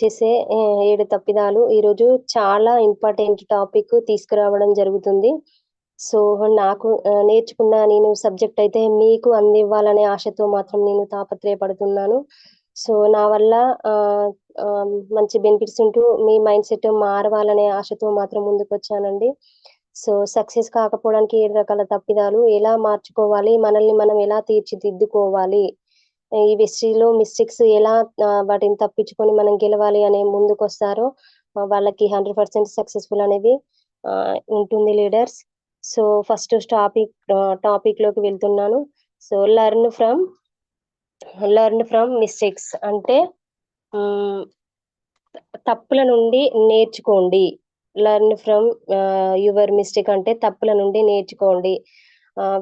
చేసే ఏడు తప్పిదాలు ఈరోజు చాలా ఇంపార్టెంట్ టాపిక్ తీసుకురావడం జరుగుతుంది. సో నాకు నేర్చుకున్న నేను సబ్జెక్ట్ అయితే మీకు అందివ్వాలనే ఆశతో మాత్రం నేను తాపత్రయపడుతున్నాను. సో నా వల్ల మంచి బెనిఫిట్స్ ఉంటూ మీ మైండ్ సెట్ మారవాలనే ఆశతో మాత్రం ముందుకు వచ్చానండి సో సక్సెస్ కాకపోవడానికి ఏడు రకాల తప్పిదాలు ఎలా మార్చుకోవాలి మనల్ని మనం ఎలా తీర్చిదిద్దుకోవాలి ఈ వెస్ట్రీలో మిస్టేక్స్ ఎలా వాటిని తప్పించుకొని మనం గెలవాలి అనే ముందుకు వస్తారో వాళ్ళకి హండ్రెడ్ పర్సెంట్ సక్సెస్ఫుల్ అనేది ఉంటుంది లీడర్స్. సో ఫస్ట్ టాపిక్ టాపిక్లోకి వెళ్తున్నాను. So learn from learn from mistakes అంటే తప్పుల నుండి నేర్చుకోండి. లెర్న్ ఫ్రమ్ యువర్ మిస్టేక్ అంటే తప్పుల నుండి నేర్చుకోండి.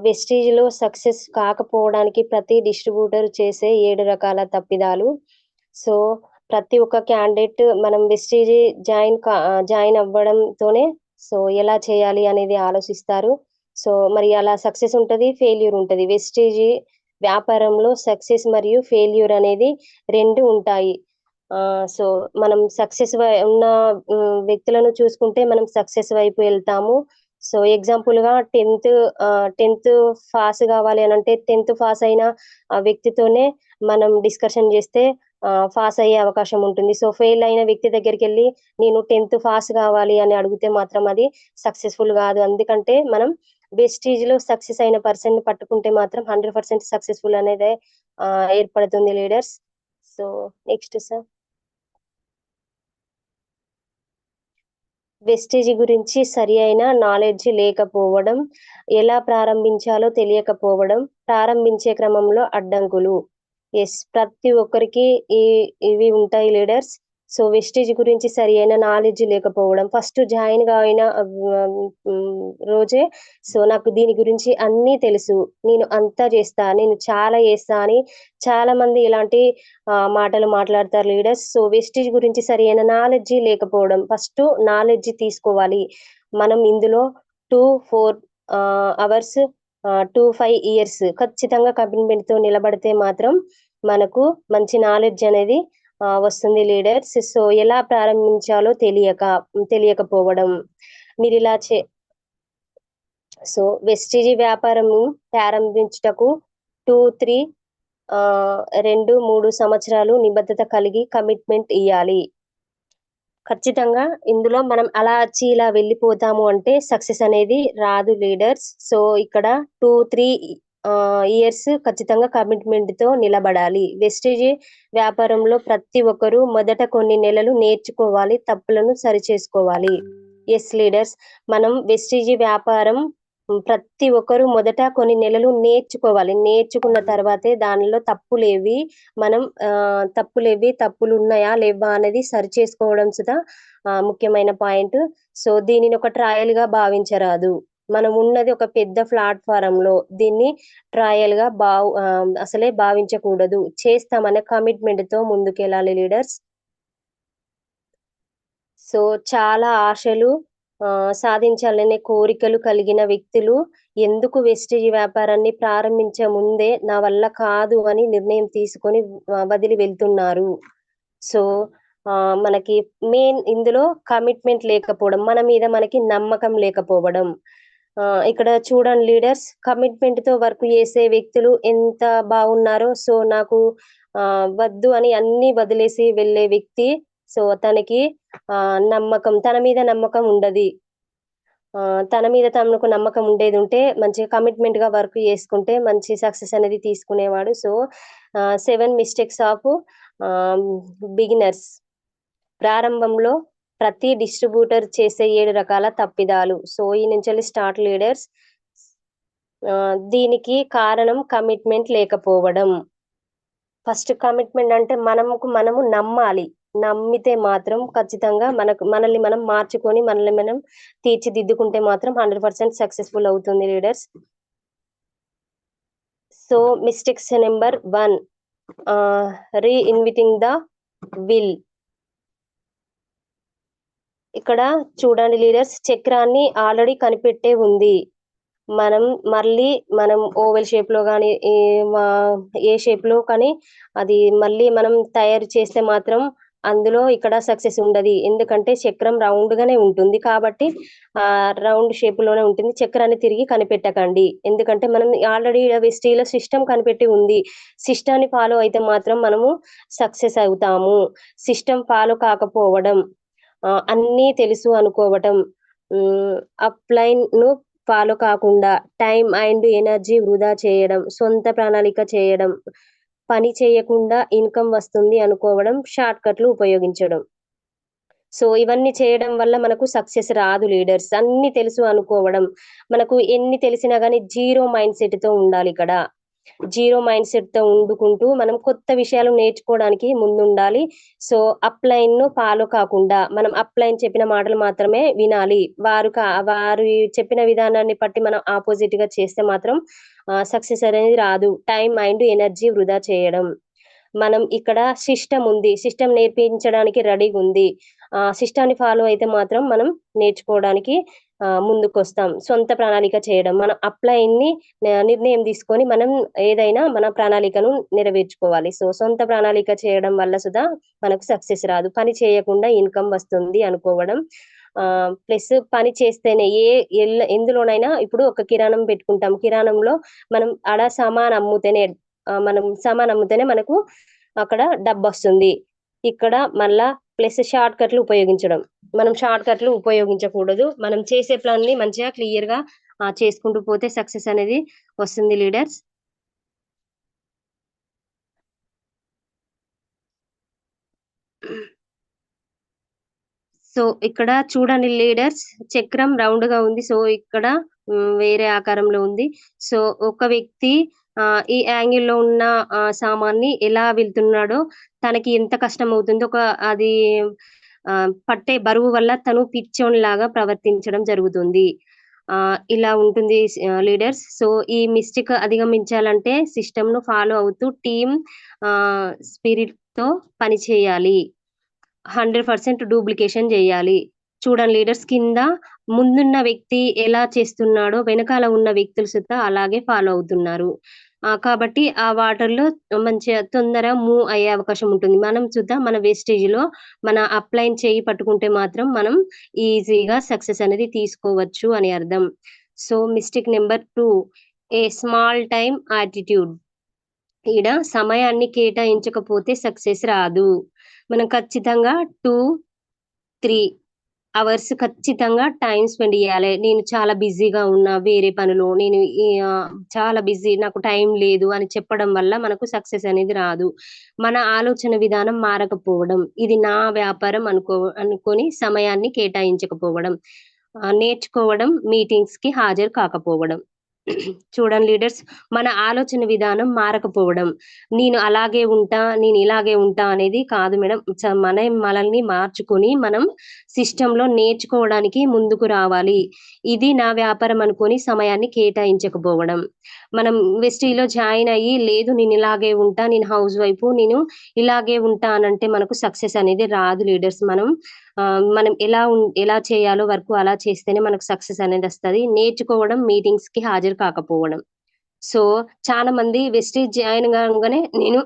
వెస్టీజ్లో సక్సెస్ కాకపోవడానికి ప్రతి డిస్ట్రిబ్యూటర్ చేసే ఏడు రకాల తప్పిదాలు. సో ప్రతి ఒక్క క్యాండిడేట్ మనం వెస్టీజ్ జాయిన్ జాయిన్ అవ్వడంతోనే సో ఎలా చేయాలి అనేది ఆలోచిస్తారు. సో మరి అలా సక్సెస్ ఉంటది ఫెయిల్యూర్ ఉంటుంది. వెస్టీజ్ వ్యాపారంలో సక్సెస్ మరియు ఫెయిల్యూర్ అనేది రెండు ఉంటాయి. ఆ సో మనం సక్సెస్ ఉన్న వ్యక్తులను చూసుకుంటే మనం సక్సెస్ వైపు వెళ్తాము. సో ఎగ్జాంపుల్గా టెన్త్ టెన్త్ పాస్ కావాలి అని అంటే టెన్త్ పాస్ అయిన వ్యక్తితోనే మనం డిస్కషన్ చేస్తే పాస్ అయ్యే అవకాశం ఉంటుంది. సో ఫెయిల్ అయిన వ్యక్తి దగ్గరికి వెళ్ళి నేను టెన్త్ పాస్ కావాలి అని అడిగితే మాత్రం అది సక్సెస్ఫుల్ కాదు. ఎందుకంటే మనం వెస్టీజ్లో సక్సెస్ అయిన పర్సన్ పట్టుకుంటే మాత్రం హండ్రెడ్ పర్సెంట్ సక్సెస్ఫుల్ అనేది ఏర్పడుతుంది leaders so next sir Vestige గురించి సరి అయిన నాలెడ్జ్ లేకపోవడం ఎలా ప్రారంభించాలో తెలియకపోవడం ప్రారంభించే క్రమంలో అడ్డంకులు. ఎస్ ప్రతి ఒక్కరికి ఈ ఇవి ఉంటాయి లీడర్స్. సో వెస్టేజ్ గురించి సరి అయిన నాలెడ్జ్ లేకపోవడం. ఫస్ట్ జాయిన్ అయిన రోజే సో నాకు దీని గురించి అన్నీ తెలుసు. నేను అంతా చేస్తా నేను చాలా చేస్తా అని చాలా మంది ఇలాంటి మాటలు మాట్లాడతారు లీడర్స్. సో వెస్టేజ్ గురించి సరి అయిన నాలెడ్జ్ లేకపోవడం. ఫస్ట్ నాలెడ్జ్ తీసుకోవాలి. మనం ఇందులో two four hours two five years ఖచ్చితంగా కమిట్మెంట్తో నిలబడితే మాత్రం మనకు మంచి నాలెడ్జ్ అనేది వస్తుంది లీడర్స్. సో ఎలా ప్రారంభించాలో తెలియక తెలియకపోవడం. మీరు ఇలా చే సో వెస్టిజీ వ్యాపారం ప్రారంభించుటకు టూ త్రీ ఆ రెండు మూడు సంవత్సరాలు నిబద్ధత కలిగి కమిట్మెంట్ ఇవ్వాలి ఖచ్చితంగా ఇందులో మనం అలా వచ్చి ఇలా వెళ్ళిపోతాము అంటే సక్సెస్ అనేది రాదు లీడర్స్. సో ఇక్కడ టూ త్రీ ఇయర్స్ ఖచ్చితంగా కమిట్మెంట్తో నిలబడాలి. వెస్టేజ్ వ్యాపారంలో ప్రతి ఒక్కరూ మొదట కొన్ని నెలలు నేర్చుకోవాలి తప్పులను సరి చేసుకోవాలి ఎస్ లీడర్స్ మనం వెస్టేజ్ వ్యాపారం ప్రతి ఒక్కరూ మొదట కొన్ని నెలలు నేర్చుకోవాలి. నేర్చుకున్న తర్వాతే దానిలో తప్పులేవి మనం ఆ తప్పులేవి తప్పులు ఉన్నాయా లేవా అనేది సరి చేసుకోవడం సుధా ముఖ్యమైన పాయింట్. సో దీనిని ఒక ట్రయల్గా భావించరాదు. మనం ఉన్నది ఒక పెద్ద ప్లాట్ఫారం లో దీన్ని ట్రయల్గా బావ్ అసలే భావించకూడదు. చేస్తామనే కమిట్మెంట్తో ముందుకెళ్ళాలి లీడర్స్ సో చాలా ఆశలు ఆ, సాధించాలనే కోరికలు కలిగిన వ్యక్తులు ఎందుకు వెస్టేజ్ వ్యాపారాన్ని ప్రారంభించే ముందే నా వల్ల కాదు అని నిర్ణయం తీసుకొని వదిలి వెళ్తున్నారు. సో ఆ, మనకి మెయిన్ ఇందులో కమిట్మెంట్ లేకపోవడం మన మీద మనకి నమ్మకం లేకపోవడం. ఇక్కడ చూడండి లీడర్స్ కమిట్మెంట్తో వర్క్ చేసే వ్యక్తులు ఎంత బాగున్నారో. సో నాకు వద్దు అని అన్ని వదిలేసి వెళ్ళే వ్యక్తి. సో తనకి నమ్మకం తన మీద నమ్మకం ఉండదు. తన మీద తనకు నమ్మకం ఉండేది ఉంటే మంచిగా కమిట్మెంట్గా వర్క్ చేసుకుంటే మంచి సక్సెస్ అనేది తీసుకునేవాడు. So seven mistakes of beginners. ప్రారంభంలో ప్రతి డిస్ట్రిబ్యూటర్ చేసే ఏడు రకాల తప్పిదాలు. సో ఈ నుంచి స్టార్ట్ లీడర్స్ దీనికి కారణం కమిట్మెంట్ లేకపోవడం. ఫస్ట్ కమిట్మెంట్ అంటే మనకు మనము నమ్మాలి. నమ్మితే మాత్రం ఖచ్చితంగా మనకు మనల్ని మనం మార్చుకొని మనల్ని మనం తీర్చిదిద్దుకుంటే మాత్రం హండ్రెడ్ పర్సెంట్ సక్సెస్ఫుల్ అవుతుంది leaders. So mistakes number one reinventing the wheel. ఇక్కడ చూడండి లీడర్స్ చక్రాన్ని ఆల్రెడీ కనిపెట్టే ఉంది. మనం మళ్ళీ మనం ఓవెల్ షేప్లో కానీ ఏ షేప్లో కానీ అది మళ్ళీ మనం తయారు చేస్తే మాత్రం అందులో ఇక్కడ సక్సెస్ ఉండదు. ఎందుకంటే చక్రం రౌండ్ గానే ఉంటుంది కాబట్టి ఆ రౌండ్ షేప్లోనే ఉంటుంది. చక్రాన్ని తిరిగి కనిపెట్టకండి. ఎందుకంటే మనం ఆల్రెడీ వెస్టీలో సిస్టమ్ కనిపెట్టి ఉంది. సిస్టాన్ని ఫాలో అయితే మాత్రం మనము సక్సెస్ అవుతాము. సిస్టమ్ ఫాలో కాకపోవడం అన్నీ తెలుసు అనుకోవటం. అప్లైన్ను ఫాలో కాకుండా టైం అండ్ ఎనర్జీ వృధా చేయడం సొంత ప్రణాళిక చేయడం పని చేయకుండా ఇన్కమ్ వస్తుంది అనుకోవడం షార్ట్ కట్లు ఉపయోగించడం. సో ఇవన్నీ చేయడం వల్ల మనకు సక్సెస్ రాదు లీడర్స్. అన్ని తెలుసు అనుకోవడం. మనకు ఎన్ని తెలిసినా కానీ జీరో మైండ్ సెట్తో ఉండాలి ఇక్కడ. జీరో మైండ్ సెట్తో ఉండుకుంటూ మనం కొత్త విషయాలు నేర్చుకోవడానికి ముందుండాలి. సో అప్లైన్ను ఫాలో కాకుండా మనం అప్లైన్ చెప్పిన మాటలు మాత్రమే వినాలి. వారు కా వారు చెప్పిన విధానాన్ని బట్టి మనం ఆపోజిట్గా చేస్తే మాత్రం సక్సెస్ అనేది రాదు. టైం మైండ్ ఎనర్జీ వృధా చేయడం. మనం ఇక్కడ సిస్టమ్ ఉంది. సిస్టమ్ నేర్పించడానికి రెడీగా ఉంది ఆ సిస్టాన్ని ఫాలో అయితే మాత్రం మనం నేర్చుకోవడానికి ఆ సొంత ప్రణాళిక చేయడం. మనం అప్లైన్ నిర్ణయం తీసుకొని మనం ఏదైనా మన ప్రణాళికను నెరవేర్చుకోవాలి. సో సొంత ప్రణాళిక చేయడం వల్ల సుధా మనకు సక్సెస్ రాదు. పని చేయకుండా ఇన్కమ్ వస్తుంది అనుకోవడం. ఆ ప్లస్ పని చేస్తేనే ఏ ఎందులోనైనా ఇప్పుడు ఒక కిరాణం పెట్టుకుంటాం. కిరాణంలో మనం ఆడ సామాన్ అమ్ముతేనే మనం సామాన్ అమ్ముతేనే మనకు అక్కడ డబ్బు వస్తుంది ఇక్కడ మళ్ళా ప్లస్ షార్ట్ కట్లు ఉపయోగించడం. మనం షార్ట్ కట్లు ఉపయోగించకూడదు. మనం చేసే ప్లాన్ని మంచిగా క్లియర్గా చేసుకుంటూ పోతే సక్సెస్ అనేది వస్తుంది లీడర్స్. సో ఇక్కడ చూడండి లీడర్స్ చక్రం రౌండ్గా ఉంది. సో ఇక్కడ వేరే ఆకారంలో ఉంది. సో ఒక వ్యక్తి ఆ ఈ యాంగిల్లో ఉన్న సామాన్ని ఎలా వెళ్తున్నాడో తనకి ఎంత కష్టం అవుతుందో ఒక అది పట్టే బరువు వల్ల తను పిచ్చోన్ లాగా ప్రవర్తించడం జరుగుతుంది. ఆ ఇలా ఉంటుంది లీడర్స్. సో ఈ మిస్టేక్ అధిగమించాలంటే సిస్టమ్ను ఫాలో అవుతూ టీమ్ ఆ స్పిరిట్తో పని చేయాలి. హండ్రెడ్ పర్సెంట్ డూప్లికేషన్ చేయాలి. చూడండి లీడర్స్ కింద ముందున్న వ్యక్తి ఎలా చేస్తున్నాడో వెనకాల ఉన్న వ్యక్తులు సుత అలాగే ఫాలో అవుతున్నారు. కాబట్టి ఆ వాటర్లో మంచిగా తొందర మూవ్ అయ్యే అవకాశం ఉంటుంది. మనం చూద్దాం మన వేస్టేజ్లో మన అప్లైన్ చేయి పట్టుకుంటే మాత్రం మనం ఈజీగా సక్సెస్ అనేది తీసుకోవచ్చు అని అర్థం. So mistake number two a small time attitude ఈడ సమయాన్ని కేటాయించకపోతే సక్సెస్ రాదు. మనం ఖచ్చితంగా టూ త్రీ అవర్స్ ఖచ్చితంగా టైం స్పెండ్ చేయాలి. నేను చాలా బిజీగా ఉన్నా వేరే పనిలో నేను చాలా బిజీ నాకు టైం లేదు అని చెప్పడం వల్ల మనకు సక్సెస్ అనేది రాదు. మన ఆలోచన విధానం మారకపోవడం ఇది నా వ్యాపారం అనుకో అనుకొని సమయాన్ని కేటాయించకపోవడం నేర్చుకోవడం మీటింగ్స్కి హాజరు కాకపోవడం. చూడండి లీడర్స్ మన ఆలోచన విధానం మారకపోవడం. నేను అలాగే ఉంటా నేను ఇలాగే ఉంటా అనేది కాదు మేడం. మన మనల్ని మార్చుకొని మనం సిస్టంలో నేర్చుకోవడానికి ముందుకు రావాలి. ఇది నా వ్యాపారం అనుకొని సమయాన్ని కేటాయించకపోవడం. మనం వెస్టీలో జాయిన్ అయ్యి లేదు నేను ఇలాగే ఉంటా నేను హౌస్ వైఫ్ నేను ఇలాగే ఉంటా అనంటే మనకు సక్సెస్ అనేది రాదు లీడర్స్. మనం మనం ఎలా ఉం- ఎలా చేయాలో వర్క్ అలా చేస్తేనే మనకు సక్సెస్ అనేది వస్తది. నేర్చుకోవడం మీటింగ్స్కి హాజరు కాకపోవడం. సో చాలా మంది వెస్టేజ్ జాయిన్ కాగానే నేను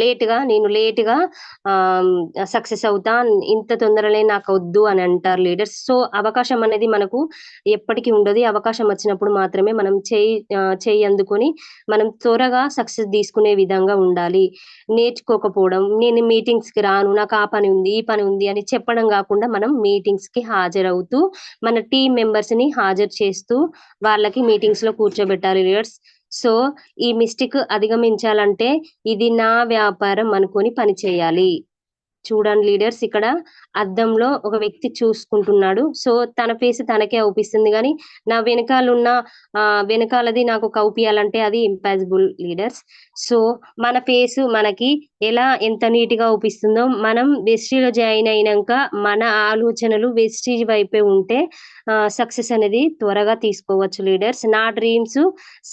లేట్గా నేను లేట్గా సక్సెస్ అవుతా ఇంత తొందరలే నాకు వద్దు అని అంటారు లీడర్స్. సో అవకాశం అనేది మనకు ఎప్పటికీ ఉండదు. అవకాశం వచ్చినప్పుడు మాత్రమే మనం చేయి చేయి అందుకొని మనం త్వరగా సక్సెస్ తీసుకునే విధంగా ఉండాలి. నేర్చుకోకపోవడం నేను మీటింగ్స్కి రాను నాకు ఆ పని ఉంది ఈ పని ఉంది అని చెప్పడం కాకుండా మనం మీటింగ్స్కి హాజరవుతూ మన టీం మెంబర్స్ని హాజరు చేస్తూ వాళ్ళకి మీటింగ్స్లో కూర్చోబెట్టాలి లీడర్స్. సో ఈ మిస్టేక్ అధిగమించాలంటే ఇది నా వ్యాపారం అనుకొని పని చేయాలి. చూడండి లీడర్స్ ఇక్కడ అద్దంలో ఒక వ్యక్తి చూసుకుంటున్నాడు. సో తన ఫేస్ తనకే అవుపిస్తుంది కానీ నా వెనకాల ఉన్న వెనకాలది నాకు కౌపియాలంటే అది ఇంపాసిబుల్ లీడర్స్. సో మన ఫేస్ మనకి ఎలా ఎంత నీట్గా అవుపిస్తుందో మనం వెస్ట్రీలో జాయిన్ అయినాక మన ఆలోచనలు వెస్ట్రీ వైపే ఉంటే సక్సెస్ అనేది త్వరగా తీసుకోవచ్చు లీడర్స్. నా డ్రీమ్స్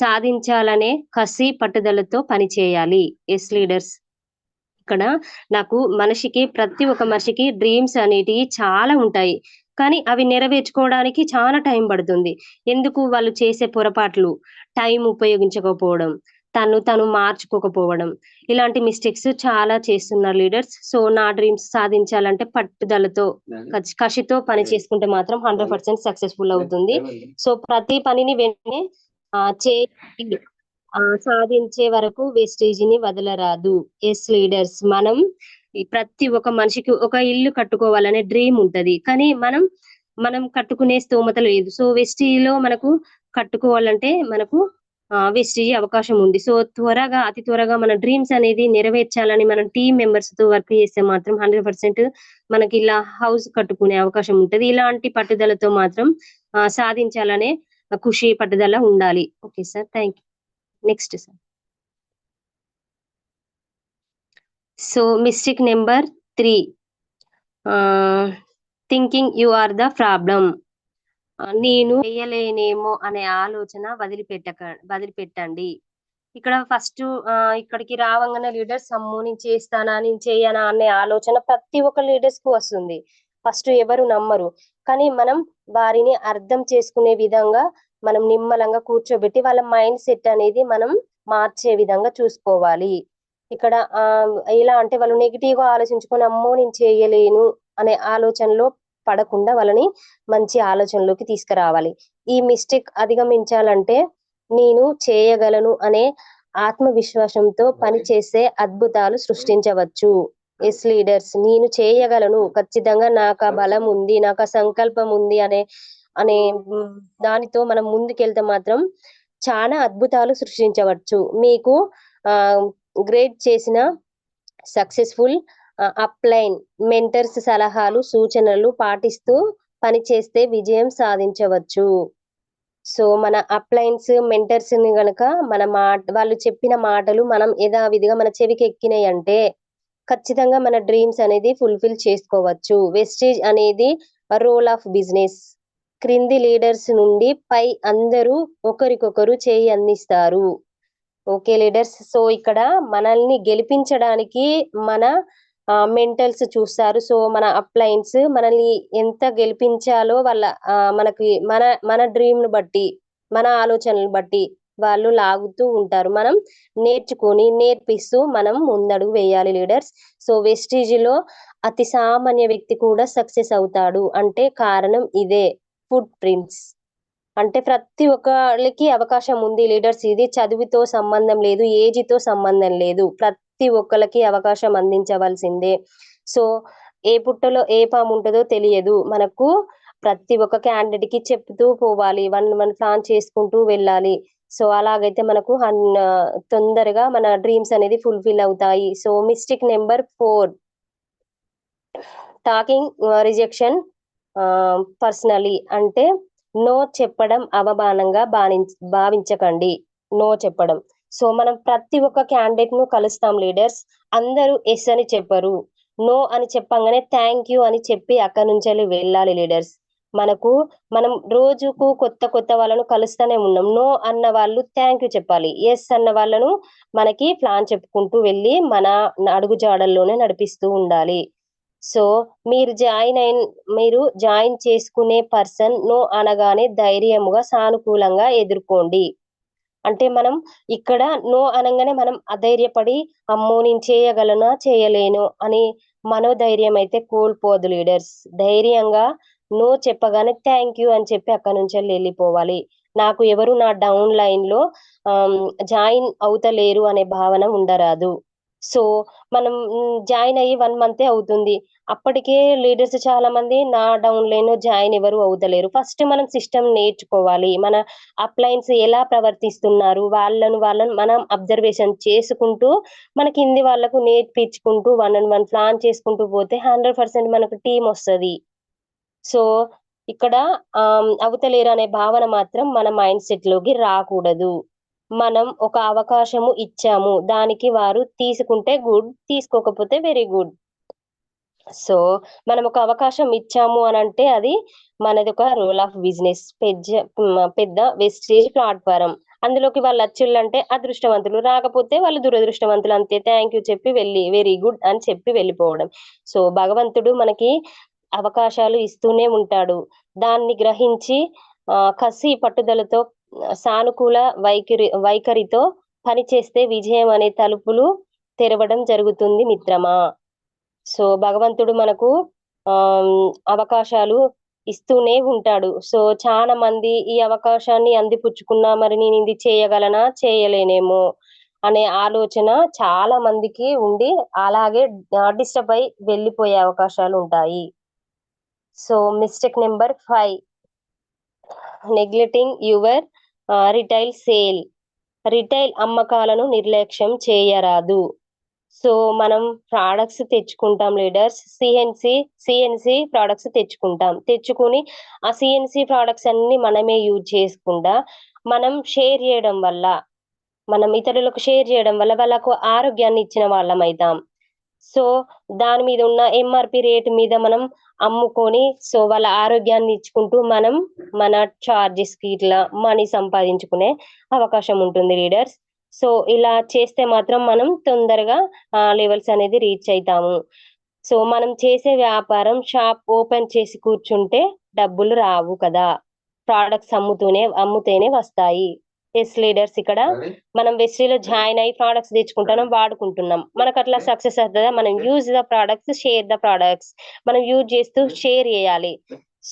సాధించాలనే కసి పట్టుదలతో పనిచేయాలి. Yes leaders. ఇక్కడ నాకు మనిషికి ప్రతి ఒక్క మనిషికి డ్రీమ్స్ అనేటివి చాలా ఉంటాయి. కానీ అవి నెరవేర్చుకోవడానికి చాలా టైం పడుతుంది. ఎందుకు? వాళ్ళు చేసే పొరపాట్లు టైం ఉపయోగించకపోవడం తను తను మార్చుకోకపోవడం. ఇలాంటి మిస్టేక్స్ చాలా చేస్తున్నారు లీడర్స్ సో నా డ్రీమ్స్ సాధించాలంటే పట్టుదలతో కసి- కసితో పని చేసుకుంటే మాత్రం హండ్రెడ్ పర్సెంట్ సక్సెస్ఫుల్ అవుతుంది. సో ప్రతి పనిని వెంటనే ఆ, చే ఆ, సాధించే వరకు వేస్టేజ్ని వదలరాదు. ఎస్ లీడర్స్ మనం ప్రతి ఒక్క మనిషికి ఒక ఇల్లు కట్టుకోవాలనే డ్రీమ్ ఉంటది. కానీ మనం మనం కట్టుకునే స్తోమత లేదు సో వెస్టీలో లో మనకు కట్టుకోవాలంటే మనకు వెస్టీ అవకాశం ఉంది. సో త్వరగా అతి త్వరగా మన డ్రీమ్స్ అనేది నెరవేర్చాలని మనం టీం మెంబర్స్తో వర్క్ చేస్తే మాత్రం హండ్రెడ్ పర్సెంట్ మనకి ఇలా హౌస్ కట్టుకునే అవకాశం ఉంటది. ఇలాంటి పట్టుదలతో మాత్రం సాధించాలనే ఖుషి పట్టుదల ఉండాలి. Okay sir thank you next sir so mistake number three thinking you are the problem నేను చేయలేనేమో అనే ఆలోచన వదిలిపెట్టక వదిలిపెట్టండి. ఇక్కడ ఫస్ట్ uh, ఇక్కడికి రావంగానే లీడర్స్ అమ్మో నేను చేస్తానా నేను చేయనా అనే ఆలోచన ప్రతి ఒక్క లీడర్స్కు వస్తుంది. ఫస్ట్ ఎవరు నమ్మరు. కానీ మనం వారిని అర్థం చేసుకునే విధంగా మనం నిమ్మలంగా కూర్చోబెట్టి వాళ్ళ మైండ్ సెట్ అనేది మనం మార్చే విధంగా చూసుకోవాలి. ఇక్కడ ఆ ఎలా అంటే వాళ్ళు నెగిటివ్గా ఆలోచించుకొని అమ్మో నేను చేయలేను అనే ఆలోచనలో పడకుండా వాళ్ళని మంచి ఆలోచనలోకి తీసుకురావాలి. ఈ మిస్టేక్ అధిగమించాలంటే నేను చేయగలను అనే ఆత్మవిశ్వాసంతో పని చేసే అద్భుతాలు సృష్టించవచ్చు. ఎస్ లీడర్స్ నేను చేయగలను. ఖచ్చితంగా నాకు ఆ బలం ఉంది నాకు ఆ సంకల్పం ఉంది అనే అనే దానితో మనం ముందుకెళ్తే మాత్రం చాలా అద్భుతాలు సృష్టించవచ్చు. మీకు ఆ గ్రేడ్ చేసిన సక్సెస్ఫుల్ అప్లైన్ మెంటర్స్ సలహాలు సూచనలు పాటిస్తూ పని చేస్తే విజయం సాధించవచ్చు. సో మన అప్లైన్స్ మెంటర్స్ని గనక మన మాట వాళ్ళు చెప్పిన మాటలు మనం యథావిధిగా మన చెవికి ఎక్కినాయి అంటే ఖచ్చితంగా మన డ్రీమ్స్ అనేది ఫుల్ఫిల్ చేసుకోవచ్చు. వెస్టేజ్ అనేది రోల్ ఆఫ్ బిజినెస్. క్రింది లీడర్స్ నుండి పై అందరూ ఒకరికొకరు చేయి అందిస్తారు. ఓకే లీడర్స్ సో ఇక్కడ మనల్ని గెలిపించడానికి మన మెంటల్స్ చూస్తారు. సో మన అప్లైన్స్ మనల్ని ఎంత గెలిపించాలో వాళ్ళ ఆ, మనకి మన మన డ్రీమ్ను బట్టి మన ఆలోచనలు బట్టి వాళ్ళు లాగుతూ ఉంటారు. మనం నేర్చుకొని నేర్పిస్తూ మనం ముందడుగు వేయాలి లీడర్స్. సో వెస్టీజ్లో అతి సామాన్య వ్యక్తి కూడా సక్సెస్ అవుతాడు. అంటే కారణం ఇదే. ఫుడ్ ప్రింట్స్ అంటే ప్రతి ఒక్కరికి అవకాశం ఉంది లీడర్స్. ఇది చదువుతో సంబంధం లేదు ఏజ్తో సంబంధం లేదు. ప్రతి ఒక్కరికి అవకాశం అందించవలసిందే. సో ఏ పుట్టలో ఏ పాము ఉంటుందో తెలియదు. మనకు ప్రతి ఒక్క క్యాండిడేట్కి చెప్తూ పోవాలి. వన్ మన ప్లాన్ చేసుకుంటూ వెళ్ళాలి. సో అలాగైతే మనకు తొందరగా మన డ్రీమ్స్ అనేది ఫుల్ఫిల్ అవుతాయి. So mistake number four. Taking rejection. Personally అంటే నో చెప్పడం అవమానంగా బాని భావించకండి. నో చెప్పడం. సో మనం ప్రతి ఒక్క క్యాండిడేట్ను కలుస్తాం లీడర్స్. అందరూ ఎస్ అని చెప్పరు. నో అని చెప్పంగానే థ్యాంక్ యూ అని చెప్పి అక్కడి నుంచి వెళ్ళాలి లీడర్స్. మనకు మనం రోజుకు కొత్త కొత్త వాళ్ళను కలుస్తూనే ఉన్నాం. నో అన్న వాళ్ళు థ్యాంక్ యూ చెప్పాలి. ఎస్ అన్న వాళ్ళను మనకి ప్లాన్ చెప్పుకుంటూ వెళ్ళి మన అడుగుజాడల్లోనే నడిపిస్తూ ఉండాలి. సో మీరు జాయిన్ అయిన మీరు జాయిన్ చేసుకునే పర్సన్ నో అనగానే ధైర్యముగా సానుకూలంగా ఎదుర్కోండి. అంటే మనం ఇక్కడ నో అనగానే మనం అధైర్యపడి అమ్మో నేను చేయగలనా చేయలేను అని మనోధైర్యం అయితే కోల్పోదు లీడర్స్. ధైర్యంగా నో చెప్పగానే థ్యాంక్ యూ అని చెప్పి అక్కడ నుంచి వెళ్ళిపోవాలి. నాకు ఎవరు నా డౌన్ లైన్లో జాయిన్ అవుతలేరు అనే భావన ఉండరాదు. సో మనం జాయిన్ అయ్యి వన్ మంతే అవుతుంది. అప్పటికే లీడర్స్ చాలా మంది నా డౌన్ లైన్ జాయిన్ ఎవరు అవుతలేరు. ఫస్ట్ మనం సిస్టమ్ నేర్చుకోవాలి. మన అప్లైన్స్ ఎలా ప్రవర్తిస్తున్నారు వాళ్ళను వాళ్ళని మనం అబ్జర్వేషన్ చేసుకుంటూ మన కింది వాళ్ళకు నేర్పించుకుంటూ వన్ అండ్ వన్ ప్లాన్ చేసుకుంటూ పోతే హండ్రెడ్ పర్సెంట్ మనకు టీం వస్తది. సో ఇక్కడ ఆమ్, అవతలేరు అనే భావన మాత్రం మన మైండ్ సెట్లోకి రాకూడదు. మనం ఒక అవకాశము ఇచ్చాము. దానికి వారు తీసుకుంటే గుడ్ తీసుకోకపోతే వెరీ గుడ్ సో మనం ఒక అవకాశం ఇచ్చాము అని అంటే అది మనది ఒక రోల్ ఆఫ్ బిజినెస్ పెద్ద పెద్ద వెస్టేజ్ ప్లాట్ఫారం అందులోకి వాళ్ళు వచ్చిందంటే అదృష్టవంతులు. రాకపోతే వాళ్ళు దురదృష్టవంతులు. అంతే థ్యాంక్ యూ చెప్పి వెళ్ళి వెరీ గుడ్ అని చెప్పి వెళ్ళిపోవడం. సో భగవంతుడు మనకి అవకాశాలు ఇస్తూనే ఉంటాడు. దాన్ని గ్రహించి ఆ, కసి పట్టుదలతో సానుకూల వైఖరి వైఖరితో పని చేస్తే విజయం అనే తలుపులు తెరవడం జరుగుతుంది మిత్రమా. సో భగవంతుడు మనకు ఆ అవకాశాలు ఇస్తూనే ఉంటాడు. సో చాలా మంది ఈ అవకాశాన్ని అందిపుచ్చుకున్నా మరి నేను ఇది చేయగలనా చేయలేనేమో అనే ఆలోచన చాలా మందికి ఉండి అలాగే డిస్టర్బ్ అయి వెళ్ళిపోయే అవకాశాలు ఉంటాయి. So mistake number five. Neglecting your retail sale retail అమ్మకాలను నిర్లక్ష్యం చేయరాదు. సో మనం ప్రోడక్ట్స్ తెచ్చుకుంటాం లీడర్స్ సిఎన్సి సిఎన్సి ప్రోడక్ట్స్ తెచ్చుకుంటాం. తెచ్చుకుని ఆ సిఎన్సి ప్రోడక్ట్స్ అన్ని మనమే యూజ్ చేసుకుండా మనం షేర్ చేయడం వల్ల మనం ఇతరులకు షేర్ చేయడం వల్ల వాళ్ళకు ఆరోగ్యాన్ని ఇచ్చిన వాళ్ళం అవుతాం సో దాని మీద ఉన్న ఎంఆర్పి రేట్ మీద మనం అమ్ముకొని సో వాళ్ళ ఆరోగ్యాన్ని ఇచ్చుకుంటూ మనం మన చార్జెస్కి ఇట్లా మనీ సంపాదించుకునే అవకాశం ఉంటుంది లీడర్స్ సో ఇలా చేస్తే మాత్రం మనం తొందరగా లెవెల్స్ అనేది రీచ్ అవుతాము సో మనం చేసే వ్యాపారం షాప్ ఓపెన్ చేసి కూర్చుంటే డబ్బులు రావు కదా. ప్రోడక్ట్స్ అమ్ముతూనే అమ్ముతేనే వస్తాయి. ఎస్ లీడర్స్ ఇక్కడ. మనం వెస్ట్రీలో జాయిన్ అయ్యి ప్రోడక్ట్స్ తెచ్చుకుంటున్నాం వాడుకుంటున్నాం. మనకు అట్లా సక్సెస్ అవుతుందా? మనం use the products share the products మనం యూజ్ చేస్తూ షేర్ చేయాలి.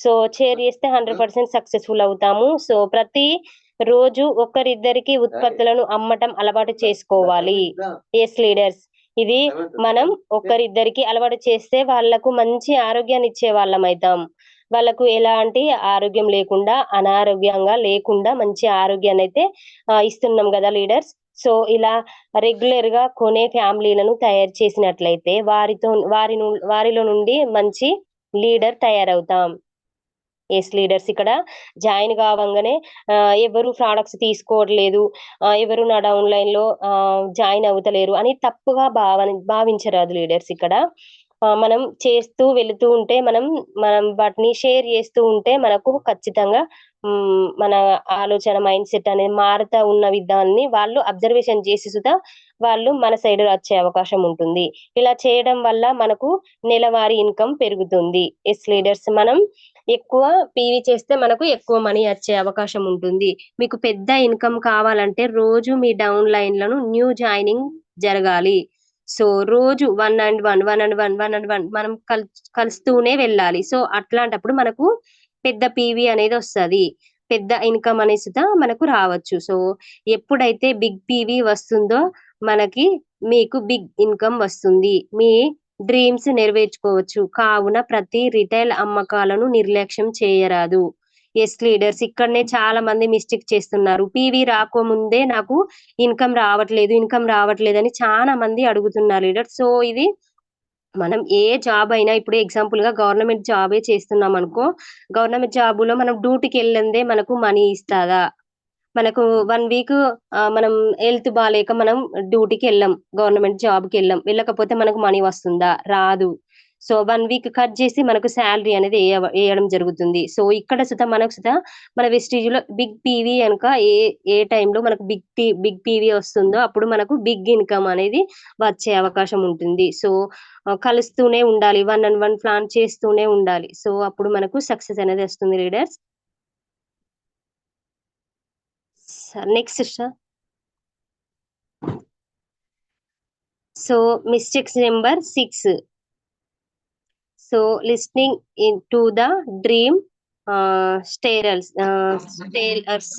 సో షేర్ చేస్తే హండ్రెడ్ పర్సెంట్ సక్సెస్ఫుల్ అవుతాము. సో ప్రతి రోజు ఒకరిద్దరికి ఉత్పత్తులను అమ్మటం అలవాటు చేసుకోవాలి. ఎస్ లీడర్స్ ఇది మనం ఒకరిద్దరికి అలవాటు చేస్తే వాళ్ళకు మంచి ఆరోగ్యాన్ని ఇచ్చే వాళ్ళం అవుతాం. వాళ్ళకు ఎలాంటి ఆరోగ్యం లేకుండా అనారోగ్యంగా లేకుండా మంచి ఆరోగ్యాన్ని అయితే ఇస్తున్నాం కదా లీడర్స్. సో ఇలా రెగ్యులర్గా కొనే ఫ్యామిలీలను తయారు చేసినట్లయితే వారితో వారి వారిలో నుండి మంచి లీడర్ తయారవుతాం. ఎస్ లీడర్స్ ఇక్కడ జాయిన్ కావంగానే ఎవరు ప్రోడక్ట్స్ తీసుకోవట్లేదు ఎవరు నా డౌన్ లైన్లో జాయిన్ అవుతలేరు అని తప్పుగా భావ భావించరాదు లీడర్స్ ఇక్కడ. మనం చేస్తూ వెళుతూ ఉంటే మనం మనం వాటిని షేర్ చేస్తూ ఉంటే మనకు ఖచ్చితంగా మన ఆలోచన మైండ్ సెట్ అనేది మారుతా ఉన్న విధాన్ని వాళ్ళు అబ్జర్వేషన్ చేసి సుధా వాళ్ళు మన సైడ్ వచ్చే అవకాశం ఉంటుంది. ఇలా చేయడం వల్ల మనకు నెలవారీ ఇన్కమ్ పెరుగుతుంది. ఎస్ లీడర్స్ మనం ఎక్కువ పీవీ చేస్తే మనకు ఎక్కువ మనీ వచ్చే అవకాశం ఉంటుంది. మీకు పెద్ద ఇన్కమ్ కావాలంటే రోజు మీ డౌన్ లైన్లను న్యూ జాయినింగ్ జరగాలి. సో రోజు one and one one and one one and one మనం కల్ కలుస్తూనే వెళ్ళాలి. సో అట్లాంటప్పుడు మనకు పెద్ద పీవీ అనేది వస్తుంది. పెద్ద ఇన్కమ్ అనేసి మనకు రావచ్చు. సో ఎప్పుడైతే బిగ్ పీవీ వస్తుందో మనకి మీకు బిగ్ ఇన్కమ్ వస్తుంది. మీ డ్రీమ్స్ నెరవేర్చుకోవచ్చు. కావున ప్రతి రిటైల్ అమ్మకాలను నిర్లక్ష్యం చేయరాదు. ఎస్ లీడర్స్ ఇక్కడనే చాలా మంది మిస్టేక్ చేస్తున్నారు పీవీ రాకముందే నాకు ఇన్కమ్ రావట్లేదు ఇన్కమ్ రావట్లేదు అని చాలా మంది అడుగుతున్నారు లీడర్ సో ఇది మనం ఏ జాబ్ అయినా ఇప్పుడు ఎగ్జాంపుల్గా గవర్నమెంట్ జాబే చేస్తున్నాం అనుకో గవర్నమెంట్ జాబ్లో మనం డ్యూటీకి వెళ్ళందే మనకు మనీ ఇస్తాదా? మనకు వన్ వీక్ మనం హెల్త్ బాగాలేక మనం డ్యూటీకి వెళ్ళాం గవర్నమెంట్ జాబ్కి వెళ్ళాం. వెళ్ళకపోతే మనకు మనీ వస్తుందా? రాదు. సో వన్ వీక్ కట్ చేసి మనకు శాలరీ అనేది వేయడం జరుగుతుంది. సో ఇక్కడ సుత మనకు సుత మన వెస్టీజ్లో బిగ్ పీవీ కనుక ఏ ఏ టైంలో మనకు బిగ్ బిగ్ పీవీ వస్తుందో అప్పుడు మనకు బిగ్ ఇన్కమ్ అనేది వచ్చే అవకాశం ఉంటుంది. సో కలుస్తూనే ఉండాలి. వన్ అండ్ వన్ ప్లాన్ చేస్తూనే ఉండాలి. సో అప్పుడు మనకు సక్సెస్ అనేది వస్తుంది leaders next sir. So mistakes number six. So listening in to the dream stealers stealers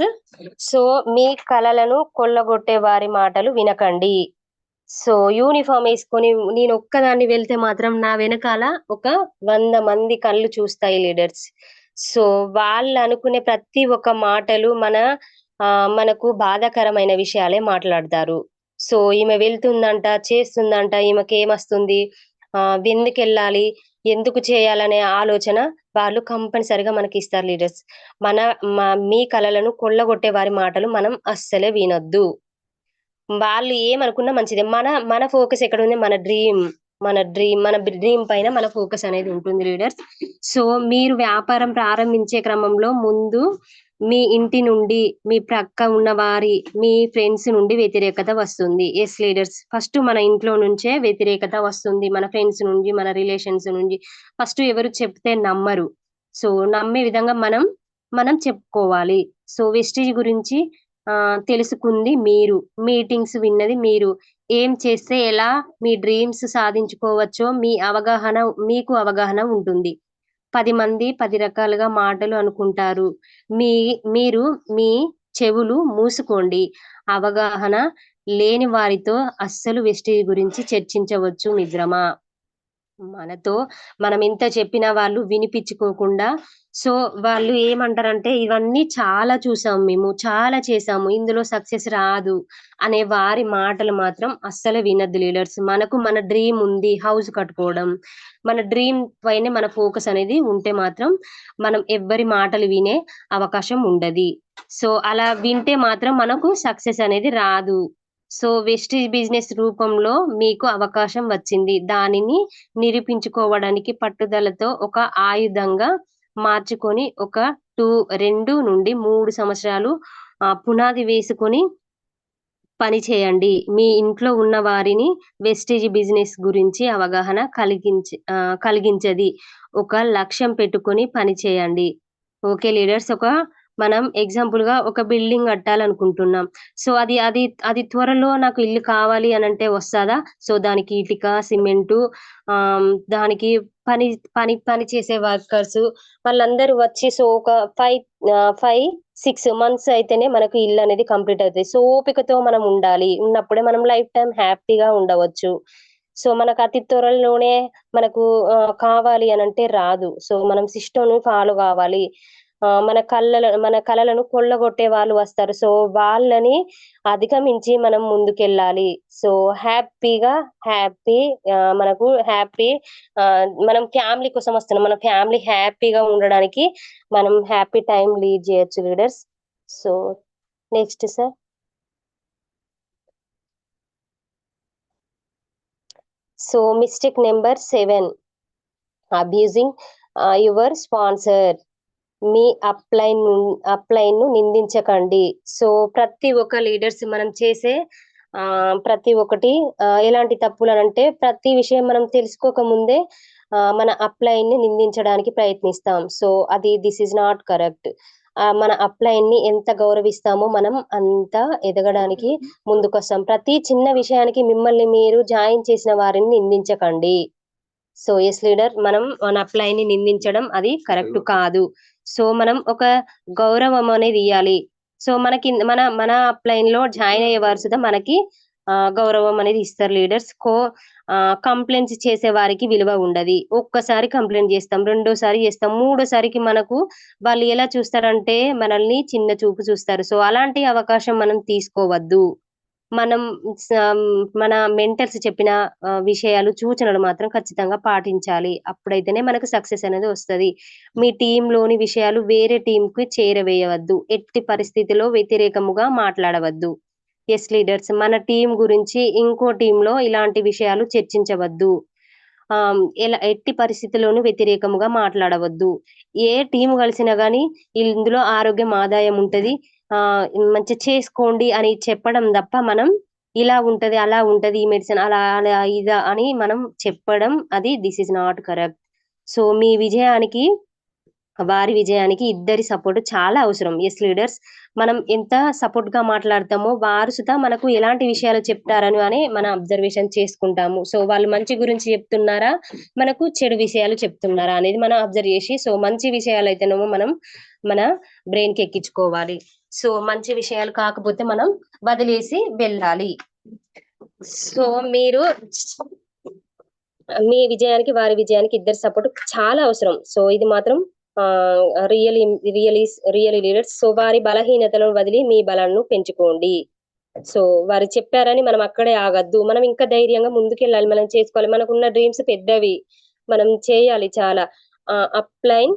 so మీ కళలను కొల్లగొట్టే వారి మాటలు వినకండి. సో యూనిఫామ్ వేసుకొని నేను ఒక్కదాన్ని వెళ్తే మాత్రం నా వెనకాల ఒక వంద మంది కళ్ళు చూస్తాయి లీడర్స్ సో వాళ్ళు అనుకునే ప్రతి ఒక్క మాటలు మన ఆ మనకు బాధాకరమైన విషయాలే మాట్లాడతారు. సో ఈమె వెళ్తుందంట చేస్తుందంట ఈమెకి ఏమొస్తుంది ఆ ఎందుకు వెళ్ళాలి ఎందుకు చేయాలనే ఆలోచన వాళ్ళు కంపల్సరిగా మనకి ఇస్తారు లీడర్స్. మన మీ కళలను కొల్లగొట్టే వారి మాటలు మనం అస్సలే వినొద్దు. వాళ్ళు ఏమనుకున్నా మంచిదే. మన మన ఫోకస్ ఎక్కడ ఉంది మన డ్రీమ్ మన డ్రీమ్ మన డ్రీమ్ పైన మన ఫోకస్ అనేది ఉంటుంది లీడర్స్. సో మీరు వ్యాపారం ప్రారంభించే క్రమంలో ముందు మీ ఇంటి నుండి మీ ప్రక్క ఉన్న వారి మీ ఫ్రెండ్స్ నుండి వ్యతిరేకత వస్తుంది. ఎస్ లీడర్స్ ఫస్ట్ మన ఇంట్లో నుంచే వ్యతిరేకత వస్తుంది. మన ఫ్రెండ్స్ నుండి మన రిలేషన్స్ నుండి. ఫస్ట్ ఎవరు చెప్తే నమ్మరు. సో నమ్మే విధంగా మనం మనం చెప్పుకోవాలి. సో వెస్టేజ్ గురించి తెలుసుకుంది మీరు. మీటింగ్స్ విన్నది మీరు. ఏం చేస్తే ఎలా మీ డ్రీమ్స్ సాధించుకోవచ్చో మీ అవగాహన మీకు అవగాహన ఉంటుంది. పది మంది పది రకాలుగా మాటలు అనుకుంటారు. మీ మీరు మీ చెవులు మూసుకోండి. అవగాహన లేని వారితో అస్సలు వెస్టేజ్ గురించి చర్చించవచ్చు మిత్రమా? మనతో మనం ఎంత చెప్పినా వాళ్ళు వినిపించుకోకుండా. సో వాళ్ళు ఏమంటారంటే ఇవన్నీ చాలా చూసాం మేము చాలా చేసాము ఇందులో సక్సెస్ రాదు అనే వారి మాటలు మాత్రం అస్సలు వినద్దు లీడర్స్. మనకు మన డ్రీమ్ ఉంది హౌస్ కట్టుకోవడం. మన డ్రీమ్ పైనే మన ఫోకస్ అనేది ఉంటే మాత్రం మనం ఎవ్వరి మాటలు వినే అవకాశం ఉండదు. సో అలా వింటే మాత్రం మనకు సక్సెస్ అనేది రాదు. సో వెస్టేజ్ బిజినెస్ రూపంలో మీకు అవకాశం వచ్చింది. దానిని నిరూపించుకోవడానికి పట్టుదలతో ఒక ఆయుధంగా మార్చుకొని ఒక టూ రెండు నుండి మూడు సంవత్సరాలు పునాది వేసుకొని పని చేయండి. మీ ఇంట్లో ఉన్న వారిని వెస్టేజ్ బిజినెస్ గురించి అవగాహన కలిగించ కలిగించది. ఒక లక్ష్యం పెట్టుకొని పని చేయండి. ఓకే లీడర్స్ ఒక మనం ఎగ్జాంపుల్గా ఒక బిల్డింగ్ కట్టాలనుకుంటున్నాం. సో అది అది అది త్వరలో నాకు ఇల్లు కావాలి అని అంటే వస్తుందా? సో దానికి ఇటుక సిమెంటు ఆ దానికి పని పని పని చేసే వర్కర్స్ వాళ్ళందరూ వచ్చి సో ఒక ఫైవ్ ఫైవ్ సిక్స్ మంత్స్ అయితేనే మనకు ఇల్లు అనేది కంప్లీట్ అవుతుంది. సో ఓపికతో మనం ఉండాలి. ఉన్నప్పుడే మనం లైఫ్ టైం హ్యాపీగా ఉండవచ్చు. సో మనకు అతి త్వరలోనే మనకు కావాలి అని అంటే రాదు. సో మనం సిస్టమ్ ఫాలో కావాలి. మన కళ్ళ మన కళలను కొల్లగొట్టే వాళ్ళు వస్తారు. సో వాళ్ళని అధిగమించి మనం ముందుకెళ్ళాలి. సో హ్యాపీగా హ్యాపీ మనకు హ్యాపీ మనం ఫ్యామిలీ కోసం వస్తున్నాం. మన ఫ్యామిలీ హ్యాపీగా ఉండడానికి మనం హ్యాపీ టైం లీడ్ చేయొచ్చు leaders. So next sir. So mistake number seven. Abusing your sponsor. Me upline అప్లైన్ను నిందించకండి. సో ప్రతి ఒక్క లీడర్స్ మనం చేసే ఆ ప్రతి ఒక్కటి ఎలాంటి తప్పులు అంటే ప్రతి విషయం మనం తెలుసుకోక ముందే మన అప్లైన్ని నిందించడానికి ప్రయత్నిస్తాం. సో అది దిస్ ఇస్ నాట్ కరెక్ట్ మన అప్లైన్ని ఎంత గౌరవిస్తామో మనం అంత ఎదగడానికి ముందుకొస్తాం. ప్రతి చిన్న విషయానికి మిమ్మల్ని మీరు జాయిన్ చేసిన వారిని నిందించకండి. సో ఎస్ లీడర్ మనం మన అప్లైన్ని నిందించడం అది కరెక్ట్ కాదు. సో మనం ఒక గౌరవం అనేది ఇవ్వాలి సో మనకి మన మన అప్లైన్లో జాయిన్ అయ్యే వారు మనకి గౌరవం అనేది ఇస్తారు లీడర్స్ కో కంప్లైంట్స్ చేసే వారికి విలువ ఉండదు. ఒక్కసారి కంప్లైంట్ చేస్తాం రెండోసారి చేస్తాం మూడోసారికి మనకు వాళ్ళు ఎలా చూస్తారంటే మనల్ని చిన్న చూపు చూస్తారు. సో అలాంటి అవకాశం మనం తీసుకోవద్దు. మనం మన మెంటర్స్ చెప్పిన విషయాలు సూచనలు మాత్రం ఖచ్చితంగా పాటించాలి. అప్పుడైతేనే మనకు సక్సెస్ అనేది వస్తుంది. మీ లోని విషయాలు వేరే కి చేరవేయవద్దు. ఎట్టి పరిస్థితిలో వ్యతిరేకముగా మాట్లాడవద్దు. ఎస్ లీడర్స్ మన టీం గురించి ఇంకో లో ఇలాంటి విషయాలు చర్చించవద్దు. ఎలా ఎట్టి పరిస్థితుల్లోనూ వ్యతిరేకముగా మాట్లాడవద్దు. ఏ టీం కలిసినా కానీ ఇందులో ఆరోగ్యం ఆదాయం ఉంటది. ఆ మంచి చేసుకోండి అని చెప్పడం తప్ప మనం ఇలా ఉంటది అలా ఉంటది ఈ మెడిసిన్ అలా అలా ఇదా అని మనం చెప్పడం అది this is not correct so మీ విజయానికి వారి విజయానికి ఇద్దరి సపోర్ట్ చాలా అవసరం. ఎస్ లీడర్స్ మనం ఎంత సపోర్ట్గా మాట్లాడతామో వారు సుతా మనకు ఎలాంటి విషయాలు చెప్తారని అని మనం అబ్జర్వేషన్ చేసుకుంటాము. సో వాళ్ళు మంచి గురించి చెప్తున్నారా? మనకు చెడు విషయాలు చెప్తున్నారా అనేది మనం అబ్జర్వ్ చేసి సో మంచి విషయాలు అయితేనేమో మనం మన బ్రెయిన్కి ఎక్కించుకోవాలి. సో మంచి విషయాలు కాకపోతే మనం వదిలేసి వెళ్ళాలి. సో మీరు మీ విజయానికి వారి విజయానికి ఇద్దరు సపోర్ట్ చాలా అవసరం. సో ఇది మాత్రం real really real leaders. So వారి బలహీనతలను వదిలి మీ బలాన్ని పెంచుకోండి. సో వారు చెప్పారని మనం అక్కడే ఆగద్దు. మనం ఇంకా ధైర్యంగా ముందుకెళ్ళాలి. మనం చేసుకోవాలి. మనకున్న డ్రీమ్స్ పెద్దవి. మనం చేయాలి చాలా. అప్లైన్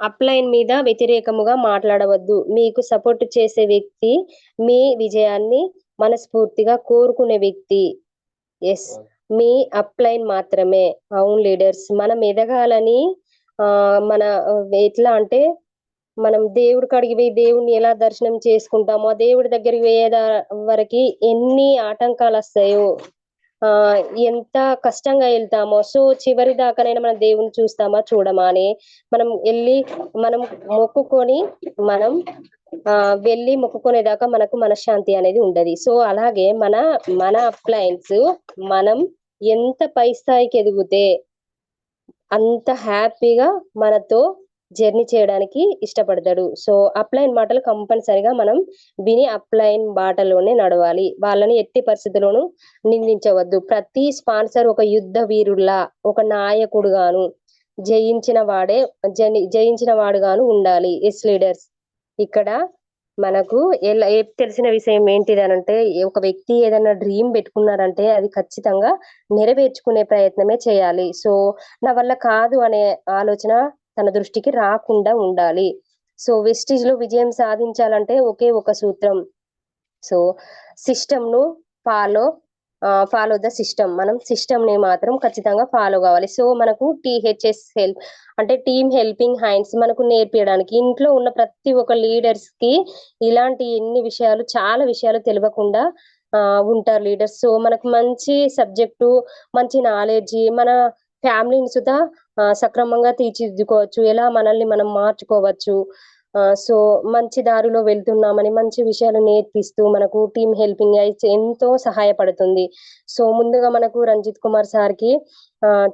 అప్లైన్ మీద వ్యతిరేకముగా మాట్లాడవద్దు. మీకు సపోర్ట్ చేసే వ్యక్తి మీ విజయాన్ని మనస్ఫూర్తిగా కోరుకునే వ్యక్తి. ఎస్ మీ అప్లైన్ మాత్రమే. అవును లీడర్స్ మనం ఎదగాలని ఆ మన ఎట్లా అంటే మనం దేవుడి కాడికి పోయి దేవుడిని ఎలా దర్శనం చేసుకుంటామో దేవుడి దగ్గరికి పోయేదా వరకు ఎన్ని ఆటంకాలు వస్తాయో ఆ ఎంత కష్టంగా వెళ్తామో సో చివరి దాకానైనా మనం దేవుని చూస్తామా చూడమా అని మనం వెళ్ళి మనం మొక్కుకొని మనం ఆ వెళ్ళి మొక్కుకునేదాకా మనకు మనశ్శాంతి అనేది ఉండదు. సో అలాగే మన మన అప్లయన్స్ మనం ఎంత పై స్థాయికి ఎదిగితే అంత హ్యాపీగా మనతో జర్నీ చేయడానికి ఇష్టపడతాడు. సో అప్లైన్ మాటలు కంపల్సరిగా మనం విని అప్లైన్ బాటలోనే నడవాలి. వాళ్ళని ఎట్టి పరిస్థితుల్లోనూ నిందించవద్దు. ప్రతి స్పాన్సర్ ఒక యుద్ధ వీరుల్లా ఒక నాయకుడుగాను జయించిన వాడే జని జయించిన వాడుగాను ఉండాలి. ఎస్ లీడర్స్ ఇక్కడ మనకు ఎలా తెలిసిన విషయం ఏంటిది అని అంటే ఒక వ్యక్తి ఏదైనా డ్రీమ్ పెట్టుకున్నారంటే అది ఖచ్చితంగా నెరవేర్చుకునే ప్రయత్నమే చేయాలి. సో నా వల్ల కాదు అనే ఆలోచన తన దృష్టికి రాకుండా ఉండాలి. సో వెస్టిజ్లో విజయం సాధించాలంటే ఒకే ఒక సూత్రం. సో సిస్టమ్ను ఫాలో ఫాలో ద సిస్టమ్. మనం సిస్టమ్ని మాత్రం ఖచ్చితంగా ఫాలో కావాలి. సో మనకు టీహెచ్ఎస్ హెల్ప్ అంటే టీమ్ హెల్పింగ్ హ్యాండ్స్ మనకు నేర్పించడానికి ఇంట్లో ఉన్న ప్రతి ఒక్క లీడర్స్కి ఇలాంటి ఎన్ని విషయాలు చాలా విషయాలు తెలియకుండా ఆ ఉంటారు లీడర్స్. సో మనకు మంచి సబ్జెక్టు మంచి నాలెడ్జ్ మన ఫ్యామిలీని సుధా సక్రమంగా తీర్చిదిద్దుకోవచ్చు. ఎలా మనల్ని మనం మార్చుకోవచ్చు. సో మంచి దారిలో వెళ్తున్నామని మంచి విషయాలు నేర్పిస్తూ మనకు టీమ్ హెల్పింగ్ అయితే ఎంతో సహాయపడుతుంది. సో ముందుగా మనకు రంజిత్ కుమార్ సార్కి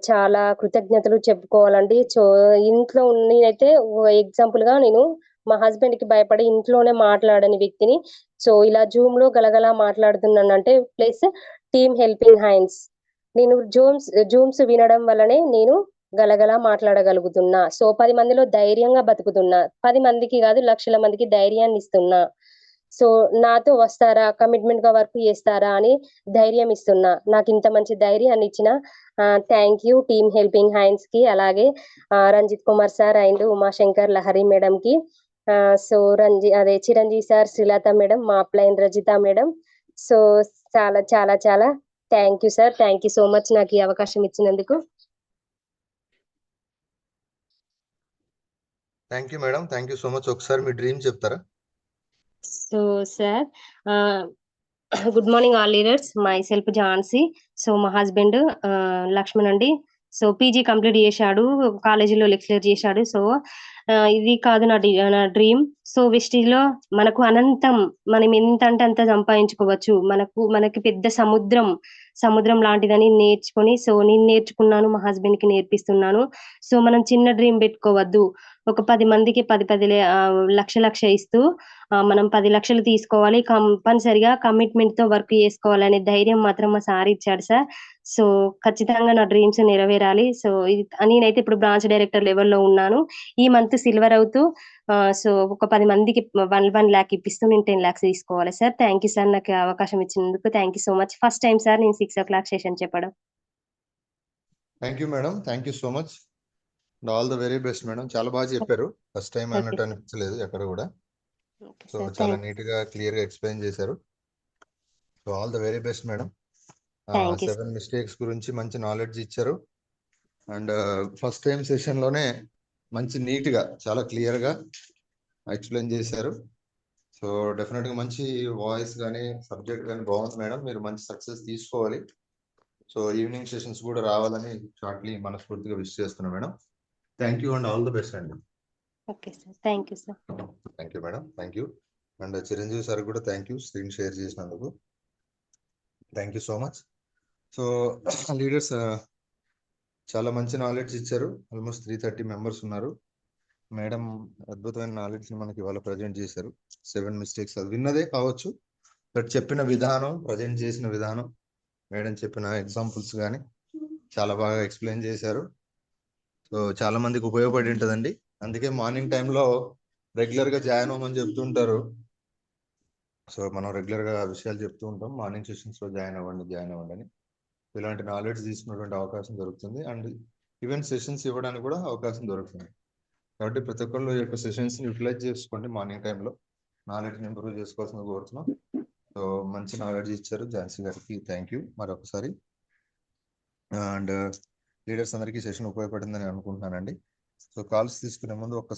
చాలా కృతజ్ఞతలు చెప్పుకోవాలండి. సో ఇంట్లో నేనైతే ఎగ్జాంపుల్గా నేను మా హస్బెండ్కి భయపడి ఇంట్లోనే మాట్లాడని వ్యక్తిని. సో ఇలా జూమ్లో గలగలా మాట్లాడుతున్నానంటే ప్లస్ టీమ్ హెల్పింగ్ హ్యాండ్స్. నేను జూమ్స్ జూమ్స్ వినడం వల్లనే నేను గలగలా మాట్లాడగలుగుతున్నా. సో పది మందిలో ధైర్యంగా బతుకుతున్నా. పది మందికి కాదు లక్షల మందికి ధైర్యాన్ని ఇస్తున్నా. సో నాతో వస్తారా? కమిట్మెంట్గా వర్క్ చేస్తారా? అని ధైర్యం ఇస్తున్నా. నాకు ఇంత మంచి ధైర్యాన్ని ఇచ్చిన థ్యాంక్ యూ టీమ్ హెల్పింగ్ హ్యాండ్స్కి అలాగే Ranjith Kumar sir and Umashankar Lahari madam కి. సో రంజి అదే చిరంజీవి సార్ శ్రీలత మేడం మా అప్లైన్ రజిత మేడం. సో చాలా చాలా చాలా thank you sir. Thank you so much నాకు ఈ అవకాశం ఇచ్చినందుకు. Thank you madam thank you so much ఒకసారి మీ డ్రీమ్ చెప్తారా? So sir good morning all leaders myself Jhansi so మా హస్బెండ్ లక్ష్మణ్ అండి సో పీజీ కంప్లీట్ చేశాడు. కాలేజీలో లెక్చరర్ చేశాడు. సో uh, ఇది కాదు నా నా డ్రీమ్ సో వెస్టీజ్లో మనకు అనంతం మనం ఎంత అంటే అంత సంపాదించుకోవచ్చు. మనకు మనకి పెద్ద సముద్రం. సముద్రం లాంటిదని నేర్చుకొని సో నేను నేర్చుకున్నాను మా హస్బెండ్కి నేర్పిస్తున్నాను. సో మనం చిన్న డ్రీమ్ పెట్టుకోవద్దు. ఒక పది మందికి పది పది లక్ష లక్ష ఇస్తూ మనం పది లక్షలు తీసుకోవాలి. కంపల్సరిగా కమిట్మెంట్తో వర్క్ చేసుకోవాలనే ధైర్యం మాత్రం మా సార్ ఇచ్చాడు సార్. సో ఖచ్చితంగా నా డ్రీమ్స్ నెరవేరాలి. సో ఇది నేనైతే ఇప్పుడు బ్రాంచ్ డైరెక్టర్ లెవెల్లో ఉన్నాను. ఈ మంత్ సిల్వర్ అవుతూ సో ఒక పది మందికి వన్ వన్ ల్యాక్ ఇప్పిస్తూ నేను టెన్ ల్యాక్స్ తీసుకోవాలి సార్ థ్యాంక్ యూ సార్ నాకు అవకాశం ఇచ్చినందుకు thank you so much first time sir నేను సిక్స్ ఓ క్లాక్ సెషన్ చెప్పడం thank you madam thank you so much all the very best madam చాలా బాగా చెప్పారు. First time. అన్నట్టు అనిపించలేదు ఎక్కడ కూడా. సో చాలా నీట్గా క్లియర్గా ఎక్స్ప్లెయిన్ చేశారు. So all the very best madam seven mistakes గురించి మంచి నాలెడ్జ్ ఇచ్చారు. అండ్ ఫస్ట్ టైం సెషన్లోనే మంచి నీట్గా చాలా క్లియర్గా ఎక్స్ప్లెయిన్ చేశారు. సో డెఫినెట్గా మంచి వాయిస్ కానీ సబ్జెక్ట్ కానీ బాగుంది మేడం. మీరు మంచి సక్సెస్ తీసుకోవాలి. సో ఈవినింగ్ సెషన్స్ కూడా రావాలని షార్ట్లీ మనస్ఫూర్తిగా విష్ చేస్తున్నాను madam. Thank you and all the best అండి. Okay sir. Thank you sir. Thank you madam. Thank you. And Chiranjeevi sir కూడా థ్యాంక్ యూ స్క్రీన్ షేర్ చేసినందుకు. Thank you so much. So leaders చాలా మంచి knowledge ఇచ్చారు. Almost three thirty members ఉన్నారు. Madam అద్భుతమైన నాలెడ్జ్ని మనకి ఇవాళ ప్రజెంట్ చేశారు. సెవెన్ మిస్టేక్స్ అది విన్నదే కావచ్చు. బట్ చెప్పిన విధానం ప్రజెంట్ చేసిన విధానం మేడం చెప్పిన ఎగ్జాంపుల్స్ కానీ చాలా బాగా ఎక్స్ప్లెయిన్ చేశారు. సో చాలా మందికి ఉపయోగపడి ఉంటుందండి. అందుకే మార్నింగ్ టైంలో రెగ్యులర్గా జాయిన్ అవ్వమని చెప్తుంటారు సో మనం రెగ్యులర్గా విషయాలు చెప్తూ ఉంటాం. మార్నింగ్ సెషన్స్లో జాయిన్ అవ్వండి జాయిన్ అవ్వండి అని. ఇలాంటి నాలెడ్జ్ తీసుకున్నటువంటి అవకాశం దొరుకుతుంది. అండ్ ఈవెన్ సెషన్స్ ఇవ్వడానికి కూడా అవకాశం దొరుకుతుంది. కాబట్టి ప్రతి ఒక్కళ్ళు ఈ యొక్క సెషన్స్ యూటిలైజ్ చేసుకోండి మార్నింగ్ టైంలో నాలెడ్జ్ ఇంప్రూవ్ చేసుకోవాల్సింది కోరుతున్నాం. సో మంచి నాలెడ్జ్ ఇచ్చారు ఝాన్సీ గారికి. థ్యాంక్ యూ మరొకసారి. అండ్ లీడర్స్ అందరికీ సెషన్ ఉపయోగపడిందని అనుకుంటున్నానండి. సో కాల్స్ తీసుకునే ముందు ఒక్కసారి